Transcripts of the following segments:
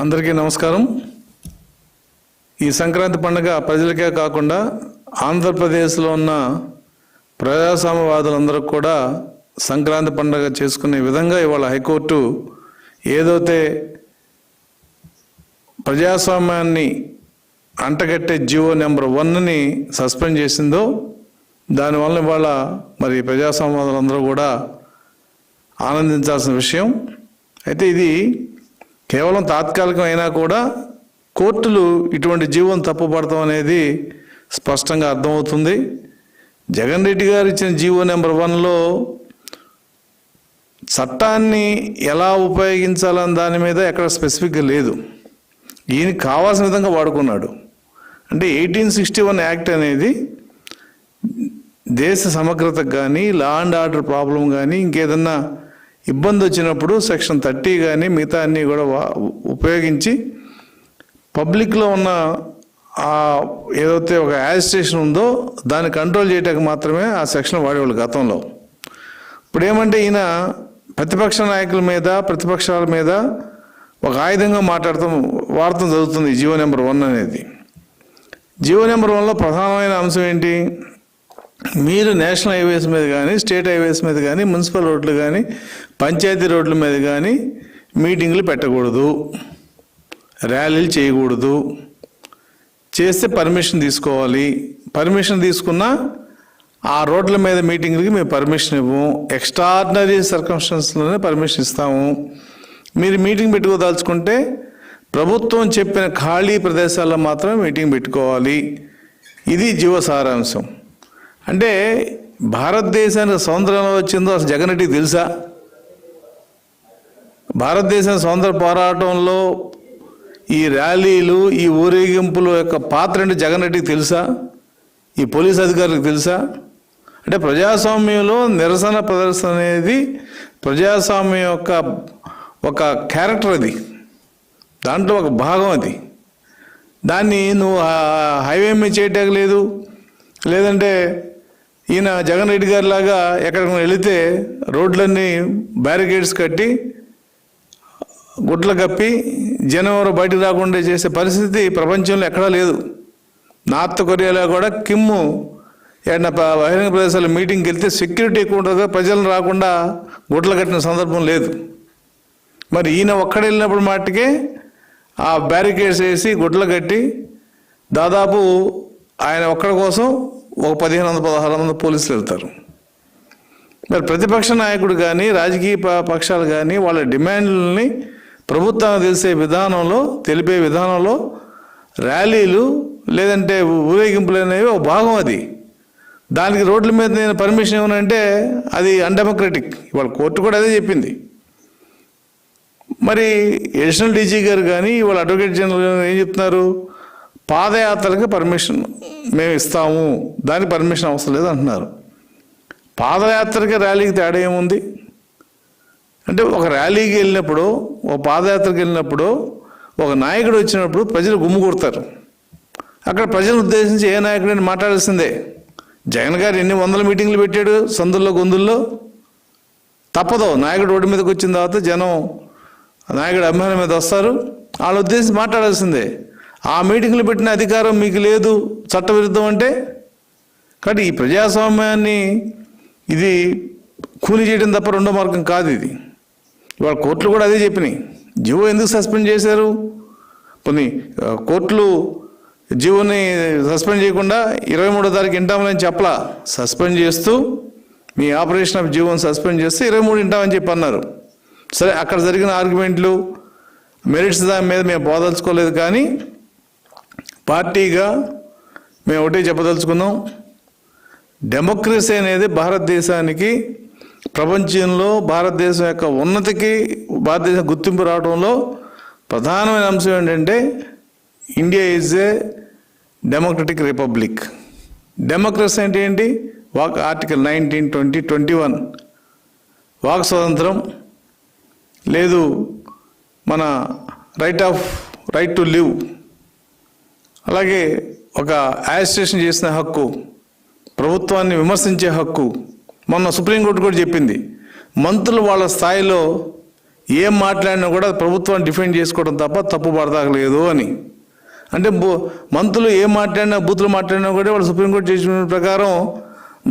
అందరికీ నమస్కారం. ఈ సంక్రాంతి పండుగ ప్రజలకే కాకుండా ఆంధ్రప్రదేశ్లో ఉన్న ప్రజాస్వామ్యవాదులందరూ కూడా సంక్రాంతి పండుగ చేసుకునే విధంగా ఇవాళ హైకోర్టు ఏదైతే ప్రజాస్వామ్యాన్ని అంటగట్టే జివో నెంబర్ వన్ని సస్పెండ్ చేసిందో దానివల్ల ఇవాళ మరి ప్రజాస్వామ్యవాదులందరూ కూడా ఆనందించాల్సిన విషయం. అయితే ఇది కేవలం తాత్కాలికం అయినా కూడా కోర్టులు ఇటువంటి జీవం తప్పుపడతాం అనేది స్పష్టంగా అర్థమవుతుంది. జగన్ రెడ్డి గారు ఇచ్చిన జీవో నెంబర్ వన్లో చట్టాన్ని ఎలా ఉపయోగించాలని దాని మీద ఎక్కడ స్పెసిఫిక్గా లేదు. ఈయన కావాల్సిన విధంగా వాడుకున్నాడు. అంటే ఎయిటీన్ సిక్స్టీ వన్ యాక్ట్ అనేది దేశ సమగ్రతకు కానీ లా అండ్ ఆర్డర్ ప్రాబ్లం కానీ ఇంకేదన్నా ఇబ్బంది వచ్చినప్పుడు సెక్షన్ థర్టీ కానీ మిగతా అన్నీ కూడా ఉపయోగించి పబ్లిక్లో ఉన్న ఆ ఏదైతే ఒక యాజిస్ట్రేషన్ ఉందో దాన్ని కంట్రోల్ చేయడానికి మాత్రమే ఆ సెక్షన్ వాడేవాళ్ళు గతంలో. ఇప్పుడు ఏమంటే ఈయన ప్రతిపక్ష నాయకుల మీద ప్రతిపక్షాల మీద ఒక ఆయుధంగా మాట్లాడతాం వాడటం జరుగుతుంది జియో నెంబర్ వన్ అనేది. జియో నెంబర్ వన్లో ప్రధానమైన అంశం ఏంటి? మీరు నేషనల్ హైవేస్ మీద కానీ స్టేట్ హైవేస్ మీద కానీ మున్సిపల్ రోడ్లు కానీ పంచాయతీ రోడ్ల మీద కానీ మీటింగ్లు పెట్టకూడదు. ర్యాలీలు చేయకూడదు. చేస్తే పర్మిషన్ తీసుకోవాలి. పర్మిషన్ తీసుకున్నా ఆ రోడ్ల మీద మీటింగ్లకి మేము పర్మిషన్ ఇవ్వము ఎక్స్ట్రాడినరీ సర్కంస్టెన్స్లోనే పర్మిషన్ ఇస్తాము. మీరు మీటింగ్ పెట్టుకోదలుచుకుంటే ప్రభుత్వం చెప్పిన ఖాళీ ప్రదేశాల్లో మాత్రమే మీటింగ్ పెట్టుకోవాలి. ఇది జీవ సారాంశం. అంటే భారతదేశానికి స్వతంత్రం వచ్చిందో అసలు జగన్ తెలుసా? భారతదేశం స్వతంత్ర పోరాటంలో ఈ ర్యాలీలు ఈ ఊరేగింపుల యొక్క పాత్ర అంటే జగన్ రెడ్డికి తెలుసా? ఈ పోలీస్ అధికారులకు తెలుసా? అంటే ప్రజాస్వామ్యంలో నిరసన ప్రదర్శన అనేది ప్రజాస్వామ్యం యొక్క ఒక క్యారెక్టర్ అది. దాంట్లో ఒక భాగం అది. దాన్ని నువ్వు హైవే మీద చేయటం లేదు. లేదంటే ఈయన జగన్ రెడ్డి గారి లాగా ఎక్కడికి వెళితే రోడ్లన్నీ బ్యారికేడ్స్ కట్టి గుడ్లు కప్పి జనం బయటకు రాకుండా చేసే పరిస్థితి ప్రపంచంలో ఎక్కడా లేదు. నార్త్ కొరియాలో కూడా కిమ్ము ఏదైనా బహిరంగ ప్రదేశాల మీటింగ్కి వెళ్తే సెక్యూరిటీ ఎక్కువ ఉంటుంది ప్రజలను రాకుండా గుడ్లు కట్టిన సందర్భం లేదు. మరి ఈయన ఒక్కడ వెళ్ళినప్పుడు మాటికే ఆ బ్యారికేడ్స్ వేసి గుడ్లు కట్టి దాదాపు ఆయన ఒక్కడి కోసం ఒక పదిహేను వందల పదహారు మంది పోలీసులు వెళ్తారు. మరి ప్రతిపక్ష నాయకుడు కానీ రాజకీయ పక్షాలు కానీ వాళ్ళ డిమాండ్లని ప్రభుత్వానికి తెలిసే విధానంలో తెలిపే విధానంలో ర్యాలీలు లేదంటే ఊరేగింపులు అనేవి ఒక భాగం అది. దానికి రోడ్ల మీద నేను పర్మిషన్ ఇవ్వనంటే అది అన్డెమోక్రటిక్. ఇవాళ కోర్టు కూడా అదే చెప్పింది. మరి అడిషనల్ డీజీ గారు కానీ ఇవాళ అడ్వకేట్ జనరల్ ఏం చెప్తున్నారు? పాదయాత్రలకు పర్మిషన్ మేము ఇస్తాము దానికి పర్మిషన్ అవసరం లేదు అంటున్నారు. పాదయాత్రకి ర్యాలీకి తేడా ఏముంది? అంటే ఒక ర్యాలీకి వెళ్ళినప్పుడు ఒక పాదయాత్రకి వెళ్ళినప్పుడు ఒక నాయకుడు వచ్చినప్పుడు ప్రజలు గుమ్ము కొడతారు. అక్కడ ప్రజలను ఉద్దేశించి ఏ నాయకుడని మాట్లాడాల్సిందే. జగన్ గారు ఎన్ని వందల మీటింగ్లు పెట్టాడు సందుల్లో గొంతుల్లో? తప్పదు. నాయకుడు రోడ్డు మీదకి వచ్చిన తర్వాత జనం నాయకుడు అభిమానం మీద వస్తారు. వాళ్ళ ఉద్దేశించి మాట్లాడాల్సిందే. ఆ మీటింగ్లు పెట్టిన అధికారం మీకు లేదు చట్టవిరుద్ధం అంటే? కాబట్టి ఈ ప్రజాస్వామ్యాన్ని ఇది కూలి చేయడం తప్ప రెండో మార్గం కాదు ఇది. ఇవాళ కోర్టులు కూడా అదే చెప్పినాయి. జివో ఎందుకు సస్పెండ్ చేశారు? కొన్ని కోర్టులు జివోని సస్పెండ్ చేయకుండా ఇరవై మూడో తారీఖు ఇంటామని చెప్పలా. సస్పెండ్ చేస్తూ మీ ఆపరేషన్ ఆఫ్ జీవోని సస్పెండ్ చేస్తే ఇరవై మూడు ఇంటామని చెప్పి అన్నారు. సరే అక్కడ జరిగిన ఆర్గ్యుమెంట్లు మెరిట్స్ దాని మీద మేము బోదలుచుకోలేదు కానీ పార్టీగా మేము ఒకటే చెప్పదలుచుకున్నాం. డెమోక్రసీ అనేది భారతదేశానికి ప్రపంచంలో భారతదేశం యొక్క ఉన్నతికి భారతదేశం గుర్తింపు రావడంలో ప్రధానమైన అంశం ఏంటంటే India is a democratic republic democracy అంటే ఏంటి? Walk article nineteen twenty twenty one walk స్వాతంత్రం. లేదు మన right of right to live అలాగే ఒక యాజిస్ట్రేషన్ చేసిన హక్కు ప్రభుత్వాన్ని విమర్శించే హక్కు మొన్న సుప్రీంకోర్టు కూడా చెప్పింది. మంత్రులు వాళ్ళ స్థాయిలో ఏం మాట్లాడినా కూడా ప్రభుత్వాన్ని డిఫెండ్ చేసుకోవడం తప్ప తప్పు పడతాగలేదు అని. అంటే మంత్రులు ఏం మాట్లాడినా బూతులు మాట్లాడినా కూడా వాళ్ళు సుప్రీంకోర్టు చేసిన ప్రకారం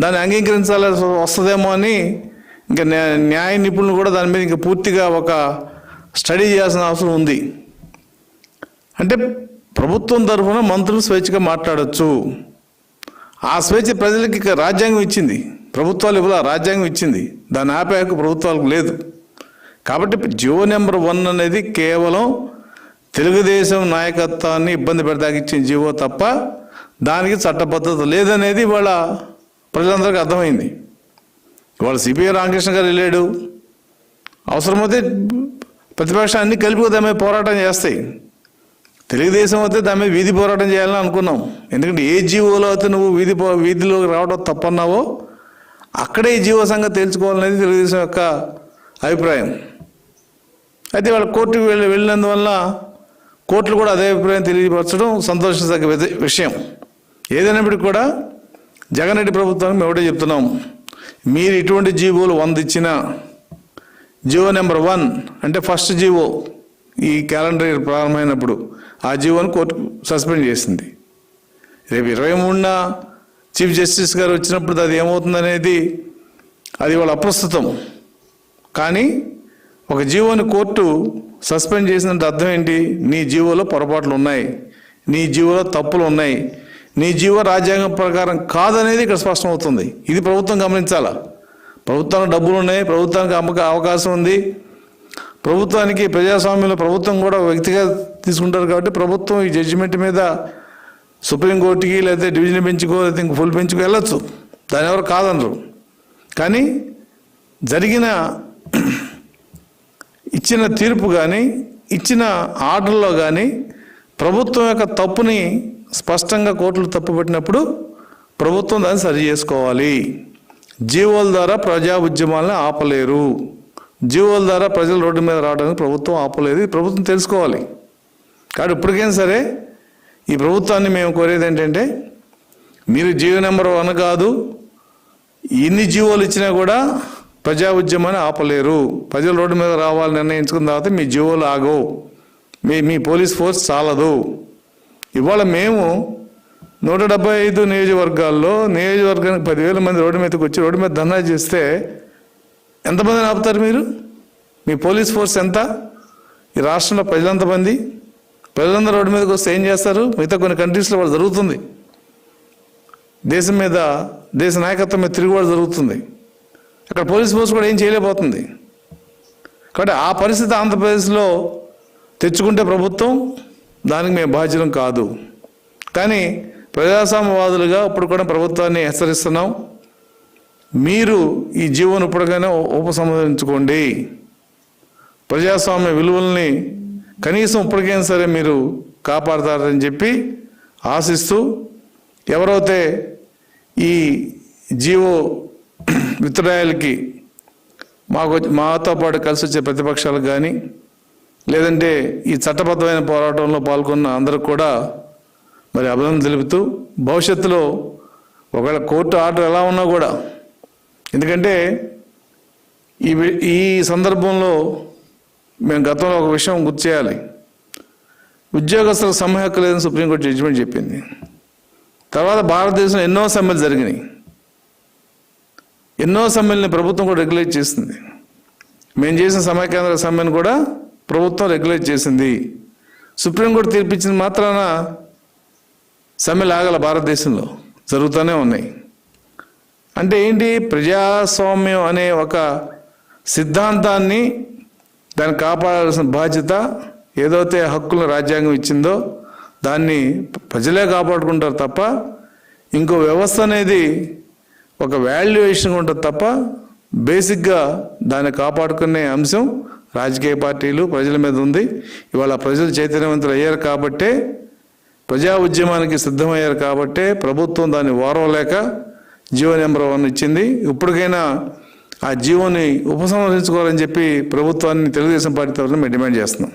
దాన్ని అంగీకరించాల్సి వస్తుందేమో అని ఇంకా న్యాయ నిపుణులు కూడా దాని మీద ఇంకా పూర్తిగా ఒక స్టడీ చేయాల్సిన అవసరం ఉంది. అంటే ప్రభుత్వం తరఫున మంత్రులు స్వేచ్ఛగా మాట్లాడచ్చు. ఆ స్వేచ్ఛ ప్రజలకి రాజ్యాంగం ఇచ్చింది. ప్రభుత్వాలు ఇవ్వాల? రాజ్యాంగం ఇచ్చింది. దాని ఆపే హక్కు ప్రభుత్వాలకు లేదు. కాబట్టి జియో నెంబర్ వన్ అనేది కేవలం తెలుగుదేశం నాయకత్వాన్ని ఇబ్బంది పెడతాకి ఇచ్చిన జీవో తప్ప దానికి చట్టబద్ధత లేదనేది ఇవాళ ప్రజలందరికీ అర్థమైంది. ఇవాళ సిపిఐ రామకృష్ణ గారు వెళ్ళాడు. అవసరమైతే ప్రతిపక్షాన్ని కలిపి పోరాటం చేస్తాయి. తెలుగుదేశం అయితే దాని మీద వీధి పోరాటం చేయాలని అనుకున్నాం. ఎందుకంటే ఏ జీవోలో అయితే నువ్వు వీధి వీధిలోకి రావడం తప్పన్నావో అక్కడే ఈ జీవో సంగతి తేల్చుకోవాలనేది తెలుగుదేశం యొక్క అభిప్రాయం. అయితే వాళ్ళ కోర్టుకు వెళ్ళి వెళ్ళినందువల్ల కోర్టులు కూడా అదే అభిప్రాయం తెలియపరచడం సంతోషించదగ్గ విషయం. ఏదైనప్పటికీ కూడా జగన్ రెడ్డి ప్రభుత్వానికి మేము ఒకటే చెప్తున్నాం. మీరు ఇటువంటి జీవోలు వంద ఇచ్చిన జీవో నెంబర్ వన్ అంటే ఫస్ట్ జీవో ఈ క్యాలెండర్ ఇయర్ ప్రారంభమైనప్పుడు ఆ జీవోని కోర్టు సస్పెండ్ చేసింది. రేపు ఇరవై మూడున చీఫ్ జస్టిస్ గారు వచ్చినప్పుడు అది ఏమవుతుందనేది అది వాళ్ళ అప్రస్తుతం. కానీ ఒక జీవోని కోర్టు సస్పెండ్ చేసినంత అర్థం ఏంటి? నీ జీవోలో పొరపాట్లు ఉన్నాయి. నీ జీవోలో తప్పులు ఉన్నాయి. నీ జీవో రాజ్యాంగం ప్రకారం కాదనేది ఇక్కడ స్పష్టమవుతుంది. ఇది ప్రభుత్వం గమనించాలా? ప్రభుత్వానికి డబ్బులు ఉన్నాయి ప్రభుత్వానికి అమ్మక అవకాశం ఉంది. ప్రభుత్వానికి ప్రజాస్వామ్యంలో ప్రభుత్వం కూడా వ్యక్తిగా తీసుకుంటారు కాబట్టి ప్రభుత్వం ఈ జడ్జిమెంట్ మీద సుప్రీంకోర్టుకి లేకపోతే డివిజన్ బెంచ్కో లేకపోతే ఇంక ఫుల్ బెంచ్కో వెళ్ళొచ్చు. దాని ఎవరు కాదనరు. కానీ జరిగిన ఇచ్చిన తీర్పు కానీ ఇచ్చిన ఆర్డర్లో కానీ ప్రభుత్వం యొక్క తప్పుని స్పష్టంగా కోర్టులు తప్పుపెట్టినప్పుడు ప్రభుత్వం దాన్ని సరి చేసుకోవాలి. జీవోల ద్వారా ప్రజా ఉద్యమాలను ఆపలేరు. జీవోల ద్వారా ప్రజలు రోడ్డు మీద రావడానికి ప్రభుత్వం ఆపలేదు. ప్రభుత్వం తెలుసుకోవాలి. కాబట్టి ఇప్పటికైనా సరే ఈ ప్రభుత్వాన్ని మేము కోరేది ఏంటంటే మీరు జీవో నెంబర్ వన్ కాదు ఎన్ని జీవోలు ఇచ్చినా కూడా ప్రజా ఉద్యమాన్ని ఆపలేరు. ప్రజలు రోడ్డు మీద రావాలని నిర్ణయించుకున్న తర్వాత మీ జీవోలు ఆగవు. మీ మీ పోలీస్ ఫోర్స్ చాలదు. ఇవాళ మేము నూట డెబ్బై ఐదు నియోజకవర్గాల్లో నియోజకవర్గానికి పదివేల మంది రోడ్డు మీదకి వచ్చి రోడ్డు మీద ధర్నా చేస్తే ఎంతమందిని ఆపుతారు మీరు? మీ పోలీస్ ఫోర్స్ ఎంత? ఈ రాష్ట్రంలో ప్రజలంతమంది ప్రజలందరూ రోడ్డు మీదకి వస్తే ఏం చేస్తారు? మిగతా కొన్ని కంట్రీస్లో వాళ్ళు జరుగుతుంది. దేశం మీద దేశ నాయకత్వం మీద తిరుగుబాటు జరుగుతుంది. అక్కడ పోలీస్ ఫోర్స్ కూడా ఏం చేయలేకపోతుంది. కాబట్టి ఆ పరిస్థితి ఆంధ్రప్రదేశ్లో తెచ్చుకుంటే ప్రభుత్వం దానికి మేము బాధ్యులం కాదు. కానీ ప్రజాస్వామ్యవాదులుగా ఇప్పుడు కూడా ప్రభుత్వాన్ని హెచ్చరిస్తున్నాం. మీరు ఈ జీవోను ఇప్పటికైనా ఉపసంహరించుకోండి. ప్రజాస్వామ్య విలువల్ని కనీసం ఇప్పటికైనా సరే మీరు కాపాడతారని చెప్పి ఆశిస్తూ ఎవరైతే ఈ జీవో విత్డ్రాయల్కి మాకు మాతో పాటు కలిసి వచ్చే ప్రతిపక్షాలకు కానీ లేదంటే ఈ చట్టబద్ధమైన పోరాటంలో పాల్గొన్న అందరికి కూడా మరి అభినందన తెలుపుతూ భవిష్యత్తులో ఒకవేళ కోర్టు ఆర్డర్ ఎలా ఉన్నా కూడా ఎందుకంటే ఈ ఈ సందర్భంలో మేము గతంలో ఒక విషయం గుర్తు చేయాలి. ఉద్యోగస్తులకు సమ్మె హక్కు లేదని సుప్రీంకోర్టు జడ్జిమెంట్ చెప్పింది. తర్వాత భారతదేశంలో ఎన్నో సమ్మెలు జరిగినాయి. ఎన్నో సమ్మెల్ని ప్రభుత్వం కూడా రెగ్యులేట్ చేసింది. మేము చేసిన సమైకేంద్ర సమ్మెను కూడా ప్రభుత్వం రెగ్యులేట్ చేసింది. సుప్రీంకోర్టు తీర్పిచ్చిన మాత్రాన సమ్మెలు ఆగల భారతదేశంలో జరుగుతూనే ఉన్నాయి. అంటే ఏంటి? ప్రజాస్వామ్యం అనే ఒక సిద్ధాంతాన్ని దాన్ని కాపాడాల్సిన బాధ్యత ఏదైతే హక్కులను రాజ్యాంగం ఇచ్చిందో దాన్ని ప్రజలే కాపాడుకుంటారు తప్ప ఇంకో వ్యవస్థ అనేది ఒక వాల్యుయేషన్ ఉంటుంది తప్ప బేసిక్గా దాన్ని కాపాడుకునే అంశం రాజకీయ పార్టీలు ప్రజల మీద ఉంది. ఇవాళ ప్రజలు చైతన్యవంతులు అయ్యారు కాబట్టే ప్రజా ఉద్యమానికి సిద్ధమయ్యారు కాబట్టే ప్రభుత్వం దాన్ని ఓరవలేక జీవో నెంబర్ వన్ ఇచ్చింది. ఇప్పటికైనా ఆ జీవోని ఉపసంహరించుకోవాలని చెప్పి ప్రభుత్వాన్ని తెలుగుదేశం పార్టీ తరఫున మేము డిమాండ్ చేస్తున్నాం.